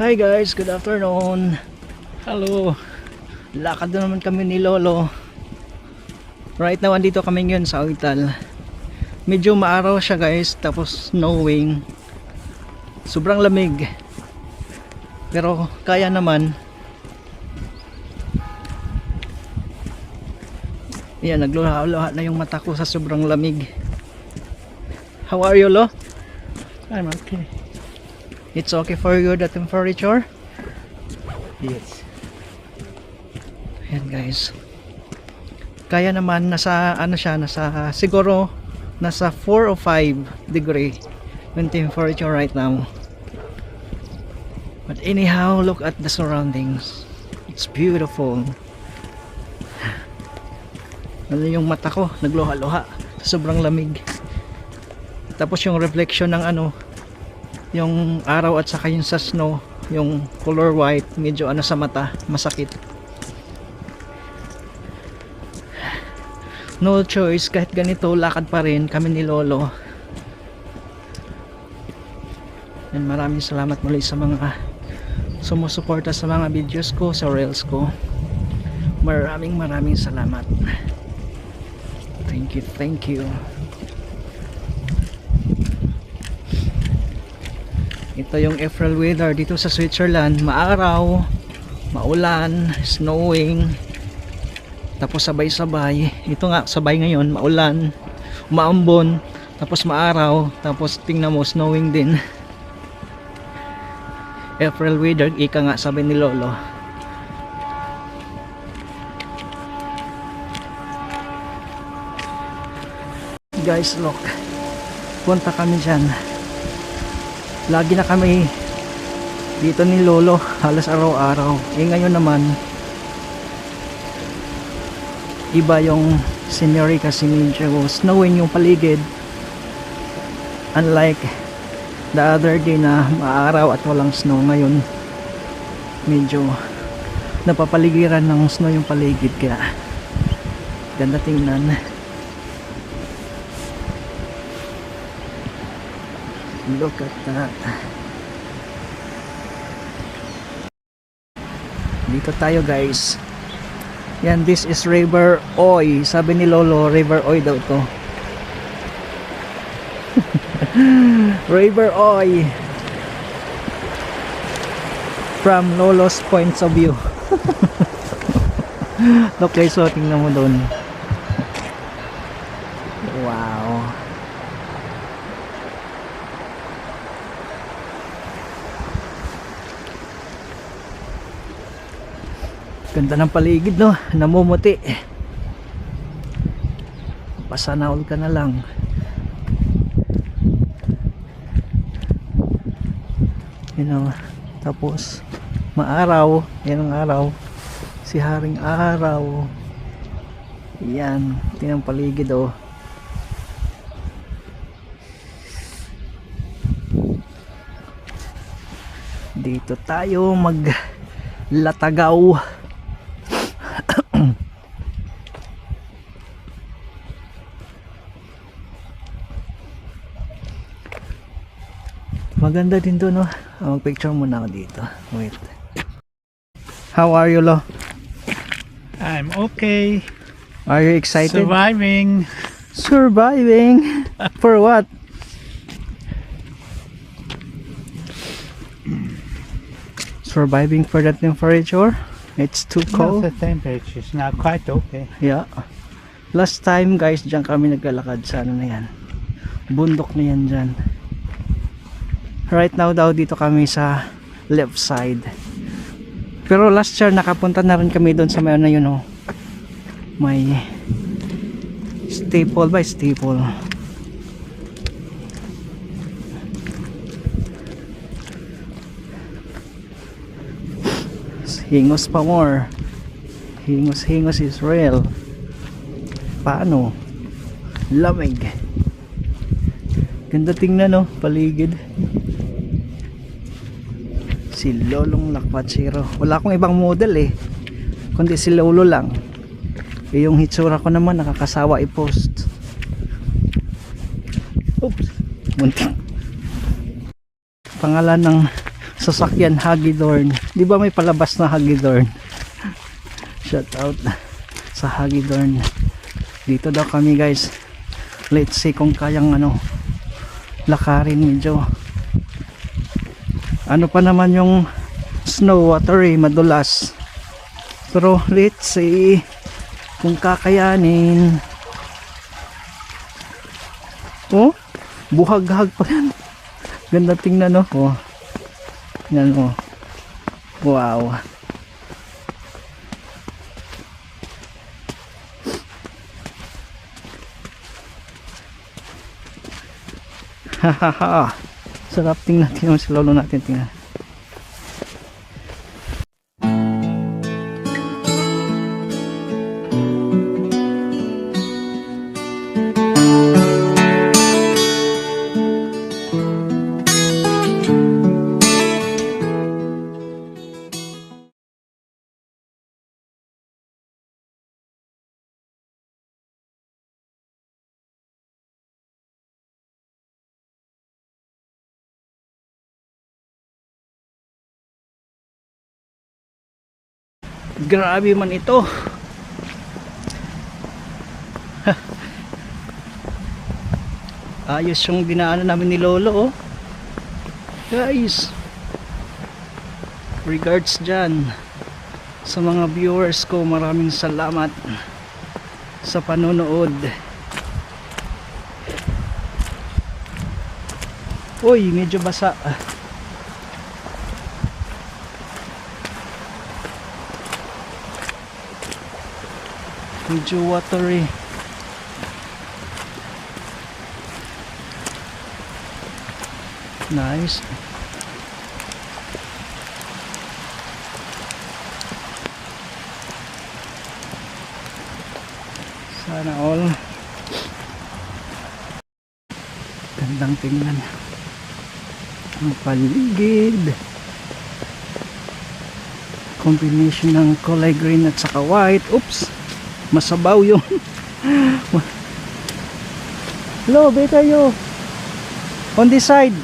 Hi guys, good afternoon. Hello. Lakad na naman kami ni Lolo. Right now, andito kami ngayon sa Uital. Medyo maaraw siya guys, tapos snowing. Sobrang lamig. Pero kaya naman. Yan, naglulaha-luha na yung mata ko sa sobrang lamig. How are you, Lo? I'm okay. It's okay for you the temperature? Yes. Ayan guys. Kaya naman nasa ano siya, nasa siguro nasa 4 or 5 degree yung temperature right now. But anyhow, look at the surroundings. It's beautiful. Ano yung mata ko, nagluha-luha sa sobrang lamig. Tapos yung reflection ng ano, yung araw at saka yung sa snow, yung color white, medyo ano sa mata, masakit. No choice, kahit ganito, lakad pa rin kami ni Lolo. And maraming salamat muli sa mga sumusuporta sa mga videos ko, sa reels ko. Maraming maraming salamat. Thank you, thank you. Ito yung April weather dito sa Switzerland. Maaraw, maulan, snowing, tapos sabay-sabay. Ito nga, sabay ngayon, maulan, maambon, tapos maaraw, tapos tingnan mo, snowing din. April weather, ika nga sabi ni Lolo. Guys, look. Punta kami dyan lagi na kami dito ni Lolo halos araw-araw. Eh ngayon naman iba yung scenery kasi medyo snowing yung paligid. Unlike the other day na maaraw at walang snow ngayon medyo napapaligiran ng snow yung paligid kaya ganda tingnan Look at that. Dito tayo guys. Yan, this is River Oy. Sabi ni Lolo, River Oy daw to. River Oy. From Lolo's points of view. Guys, so tingnan mo doon. Ganda ng paligid no, namumuti. Pasanaol ka na lang. You know, tapos maaraw, yan ang araw. Si Haring Araw. Yan, tinang paligid oh. Dito tayo mag Maganda din to no. Oh, picture muna ako dito. Wait. How are you, Lo? I'm okay. Are you excited? Surviving. Surviving? For what? Surviving for that temperature? It's too cold. the temperature is now quite okay. Yeah. Last time guys, diyan kami naglalakad sa ano na yan. Bundok na yan dyan. Right now daw dito kami sa left side. Pero last year nakapunta na rin kami doon sa may ano yun oh. May staple by staple. Hingos pa more. Hingos hingos Israel. Paano? Lamig. Ganda tingnan no, paligid. Si Lolong Lakwatsiro. Wala akong ibang model eh. Kundi si Lolo lang. Yung hitsura ko naman nakakasawa i-post. Oops. Muntik. Pangalan ng sasakyan Hagidorn. Di ba may palabas na Hagidorn? Shout out sa Hagidorn. Dito daw kami guys. Let's see kung kayang ano lakarin medyo. Ano pa naman yung snow watery madulas. Pero let's see kung kakayanin. Oh, buhag-hag pa yan. Ganda tingnan no. Oh. Yan oh. Wow. Hahaha. Sarap tingnan tingnan si lolo natin tingnan. Grabe man ito. Ayos yung dinaanan namin ni Lolo oh. Guys. Regards dyan sa mga viewers ko. Maraming salamat sa panonood. Uy, medyo basa. Medyo watery. Nice. Sana all. Gandang tingnan. Ang paligid. Combination ng kulay green at saka white. Oops! Masabaw yung Hello, beta you. On this side.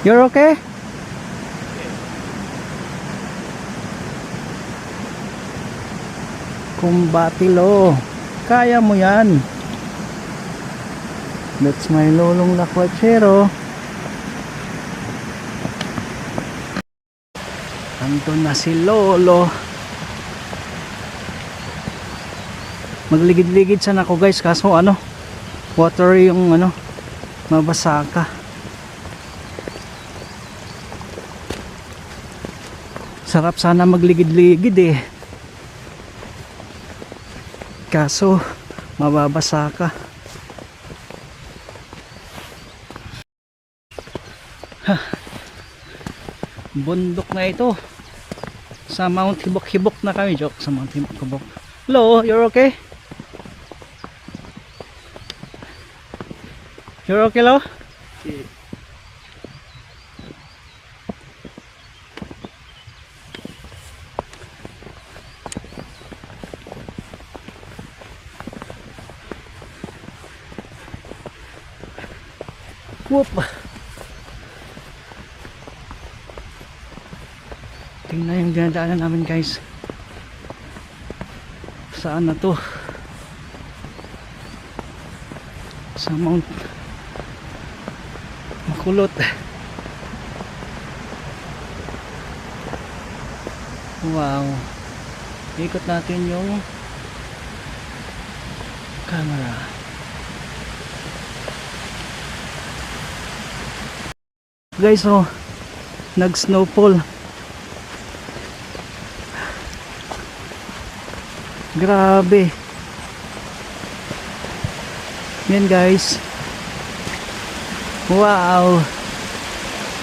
You're okay? Kumbatilo. Kaya mo yan. That's my lolong lakwachero. Andun na si Lolo. Magligid-ligid sana ako guys kaso ano water yung ano mabasa ka. Sarap sana magligid-ligid eh. Kaso mababasa ka. bundok na ito sa Mount Hibok-Hibok na kami. Joke sa Mount Hibok-Hibok hello you're okay? You're okay lo Whoop. Tingnan yung dinadaanan namin guys. Saan na to? Sa Mount Makulot. Wow. Ikot natin yung camera. Guys, oh, nag-snowfall. Grabe. Yan guys. Wow.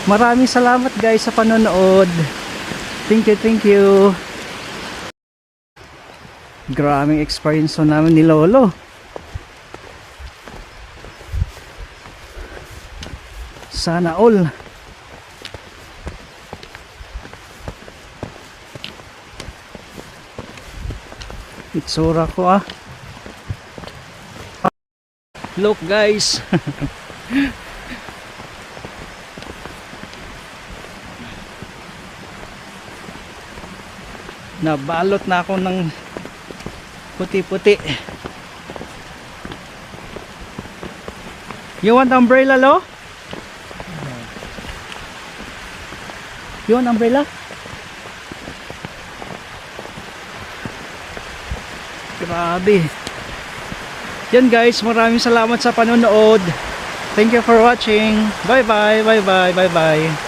Maraming salamat guys sa panonood. Thank you, thank you. Graming experience namin ni Lolo. Sana all. Itsura ko ah. Look guys. Nabalot na ako ng puti-puti. You want umbrella, Lo? You want umbrella? Grabe. Yan guys, maraming salamat sa panonood. Thank you for watching. Bye bye, bye bye, bye bye.